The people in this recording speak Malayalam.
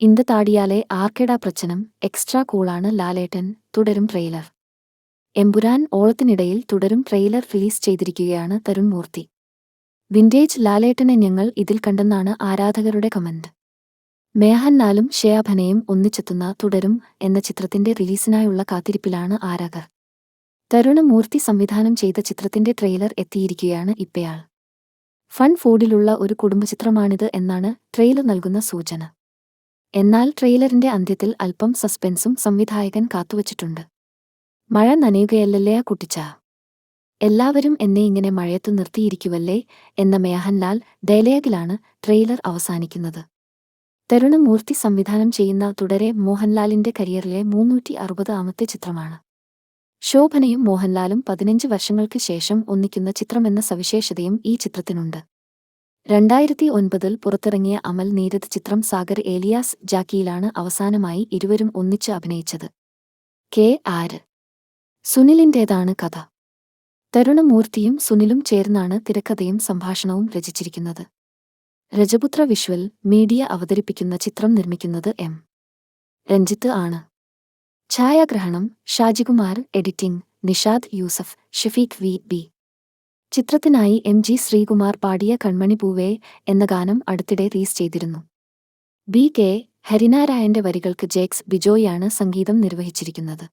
ഇന്ത് താടിയാലെ ആർക്കെടാ പ്രച്ചനം? എക്സ്ട്രാ കൂളാണ് ലാലേട്ടൻ തുടരും ട്രെയിലർ. എമ്പുരാൻ ഓളത്തിനിടയിൽ തുടരും ട്രെയിലർ റിലീസ് ചെയ്തിരിക്കുകയാണ് തരുൺ മൂർത്തി. വിന്റേജ് ലാലേട്ടനെ ഞങ്ങൾ ഇതിൽ കണ്ടെന്നാണ് ആരാധകരുടെ കമന്റ്. മേഹന്നാലും ഷെയാഭനയും ഒന്നിച്ചെത്തുന്ന തുടരും എന്ന ചിത്രത്തിന്റെ റിലീസിനായുള്ള കാത്തിരിപ്പിലാണ് ആരാധകർ. തരുണമൂർത്തി സംവിധാനം ചെയ്ത ചിത്രത്തിന്റെ ട്രെയിലർ എത്തിയിരിക്കുകയാണ് ഇപ്പയാൾ. ഫൺ ഫൂഡിലുള്ള ഒരു കുടുംബചിത്രമാണിത് എന്നാണ് ട്രെയിലർ നൽകുന്ന സൂചന. എന്നാൽ ട്രെയിലറിന്റെ അന്ത്യത്തിൽ അല്പം സസ്പെൻസും സംവിധായകൻ കാത്തുവച്ചിട്ടുണ്ട്. മഴ നനയുകയല്ലല്ലേ ആ കുട്ടിച്ച? എല്ലാവരും എന്നെ ഇങ്ങനെ മഴയത്തു നിർത്തിയിരിക്കുവല്ലേ എന്ന മേഹൻലാൽ ഡയലോഗിലാണ് ട്രെയിലർ അവസാനിക്കുന്നത്. തരുണമൂർത്തി സംവിധാനം ചെയ്യുന്ന തുടരെ മോഹൻലാലിന്റെ കരിയറിലെ മൂന്നൂറ്റി അറുപതാമത്തെ ചിത്രമാണ്. ശോഭനയും മോഹൻലാലും പതിനഞ്ച് വർഷങ്ങൾക്ക് ശേഷം ഒന്നിക്കുന്ന ചിത്രമെന്ന സവിശേഷതയും ഈ ചിത്രത്തിനുണ്ട്. രണ്ടായിരത്തി ഒൻപതിൽ പുറത്തിറങ്ങിയ അമൽ നീരദ് ചിത്രം സാഗർ ഏലിയാസ് ജാക്കിയിലാണ് അവസാനമായി ഇരുവരും ഒന്നിച്ച് അഭിനയിച്ചത്. കെ ആര്. സുനിലിന്റേതാണ് കഥ. തരുണമൂർത്തിയും സുനിലും ചേർന്നാണ് തിരക്കഥയും സംഭാഷണവും രചിച്ചിരിക്കുന്നത്. രജപുത്ര വിഷ്വൽ മീഡിയ അവതരിപ്പിക്കുന്ന ചിത്രം നിർമ്മിക്കുന്നത് എം. രഞ്ജിത്ത് ആണ്. ഛായാഗ്രഹണം Shajikumar editing Nishad Yusuf Shafeeq V. B. ചിത്രത്തിനായി എം ജി ശ്രീകുമാർ പാടിയ കൺമണി പൂവേ എന്ന ഗാനം അടുത്തിടെ റീസ് ചെയ്തിരുന്നു. ബി കെ ഹരിനാരായന്റെ വരികൾക്ക് ജേക്സ് ബിജോയാണ് സംഗീതം നിർവഹിച്ചിരിക്കുന്നത്.